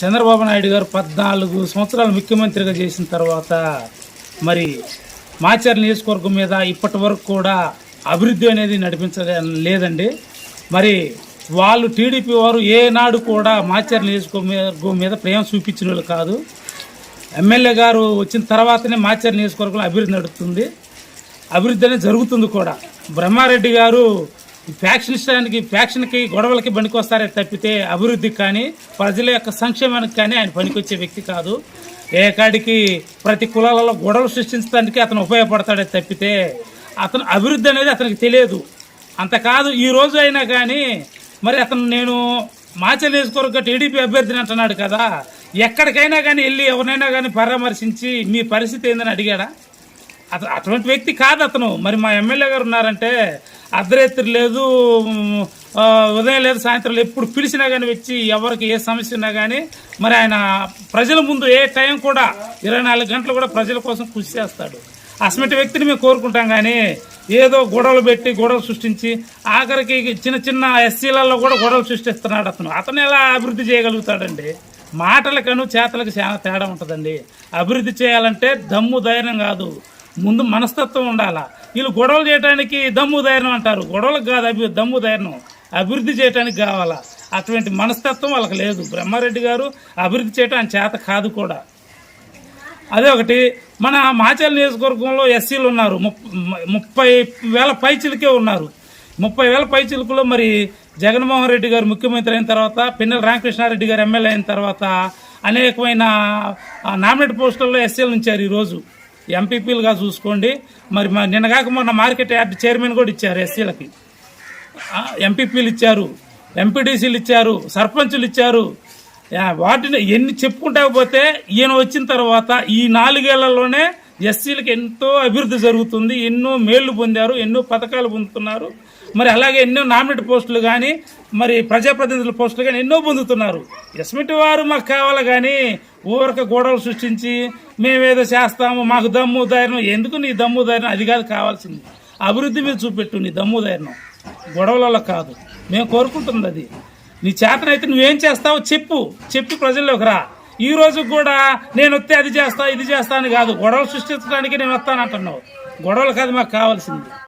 చంద్రబాబు నాయుడు గారు పద్నాలుగు సంవత్సరాలు ముఖ్యమంత్రిగా చేసిన తర్వాత మరి మాచర్ నియోజకవర్గం మీద ఇప్పటి వరకు కూడా అభివృద్ధి అనేది నడిపించలే లేదండి. మరి వాళ్ళు టీడీపీ వారు ఏనాడు కూడా మాచర్ నియోజకవర్గం మీద ప్రేమ చూపించిన వాళ్ళు కాదు. ఎమ్మెల్యే గారు వచ్చిన తర్వాతనే మాచర్ నియోజకవర్గంలో అభివృద్ధి నడుస్తుంది అభివృద్ధి అనేది జరుగుతుంది కూడా. బ్రహ్మారెడ్డి గారు ఫ్యాక్షనిస్టానికి ఫ్యాక్షన్కి గొడవలకి పనికొస్తారే తప్పితే అభివృద్ధికి కానీ ప్రజల యొక్క సంక్షేమానికి కానీ ఆయన పనికొచ్చే వ్యక్తి కాదు. ఏ కాడికి ప్రతి కులాలలో గొడవలు సృష్టించడానికి అతను ఉపయోగపడతాడే తప్పితే అతను అభివృద్ధి అనేది అతనికి తెలియదు. అంత కాదు ఈ రోజు అయినా కానీ మరి అతను నేను మాచల్ నియోజకవర్గ టీడీపీ అభ్యర్థిని అంటున్నాడు కదా ఎక్కడికైనా కానీ వెళ్ళి ఎవరినైనా కానీ పరామర్శించి మీ పరిస్థితి ఏందని అడిగాడా? అతను అటువంటి వ్యక్తి కాదు అతను. మరి మా ఎమ్మెల్యే గారు ఉన్నారంటే అర్ధరాత్రి లేదు ఉదయం లేదు సాయంత్రం ఎప్పుడు పిలిచినా కానీ వచ్చి ఎవరికి ఏ సమస్య ఉన్నా కానీ మరి ఆయన ప్రజల ముందు ఏ టైం కూడా ఇరవై నాలుగు గంటలు కూడా ప్రజల కోసం కృషి చేస్తాడు. అసమంటి వ్యక్తిని మేము కోరుకుంటాం కానీ ఏదో గొడవలు పెట్టి గొడవలు సృష్టించి ఆఖరికి చిన్న చిన్న ఎస్సీలలో కూడా గొడవలు సృష్టిస్తున్నాడు అతను. అతను ఎలా అభివృద్ధి చేయగలుగుతాడండి? మాటలకను చేతలకు చాలా తేడా ఉంటుందండి. అభివృద్ధి చేయాలంటే దమ్ము ధైర్యం కాదు. ముందు మనస్తత్వం ఉండాలా? వీళ్ళు గొడవలు చేయడానికి దమ్ము ధైర్యం అంటారు. గొడవలకు కాదు అభి దమ్ము ధైర్యం. అభివృద్ధి చేయడానికి కావాలా? అటువంటి మనస్తత్వం వాళ్ళకి లేదు. బ్రహ్మారెడ్డి గారు అభివృద్ధి చేయడం ఆయన చేత కాదు కూడా. అదే ఒకటి మన మాచల్ నియోజకవర్గంలో ఎస్సీలు ఉన్నారు. ముప్పై వేల పైచిలకే ఉన్నారు. ముప్పై వేల పైచిలుకులో మరి జగన్మోహన్ రెడ్డి గారు ముఖ్యమంత్రి అయిన తర్వాత పిన్నెల రామకృష్ణారెడ్డి గారు ఎమ్మెల్యే అయిన తర్వాత అనేకమైన నామినేట్ పోస్టుల్లో ఎస్సీలు ఉంచారు ఈరోజు. ఎంపీపీలుగా చూసుకోండి. మరి మా నిన్నగాక మొన్న మార్కెట్ యార్డ్ చైర్మన్ కూడా ఇచ్చారు ఎస్సీలకి. ఎంపీపీలు ఇచ్చారు ఎంపీడీసీలు ఇచ్చారు సర్పంచులు ఇచ్చారు. వాటిని ఎన్ని చెప్పుకుంటా పోతే ఈయన వచ్చిన తర్వాత ఈ నాలుగేళ్ళలోనే ఎస్సీలకు ఎంతో అభివృద్ధి జరుగుతుంది. ఎన్నో మేళ్ళు పొందారు ఎన్నో పథకాలు పొందుతున్నారు. మరి అలాగే ఎన్నో నామినేట్ పోస్టులు కానీ మరి ప్రజాప్రతినిధుల పోస్టులు కానీ ఎన్నో పొందుతున్నారు. ఎస్మిటి వారు మాకు కావాలి కానీ ఊరక గొడవలు సృష్టించి మేమేదో చేస్తాము మాకు దమ్ము ధైర్యం. ఎందుకు నీ దమ్ము ధైర్యం? అది కాదు కావాల్సింది. అభివృద్ధి మీద చూపెట్టు నీ దమ్ము ధైర్యం. గొడవలలో కాదు. మేము కోరుకుంటుంది అది. నీ చేతనైతే నువ్వేం చేస్తావో చెప్పు. చెప్పి ప్రజల్లోకి రా. ఈ రోజు కూడా నేను వస్తే అది చేస్తా ఇది చేస్తా అని కాదు. గొడవలు సృష్టించడానికి నేను వస్తానంటున్నావు. గొడవలు కాదు మాకు కావాల్సింది.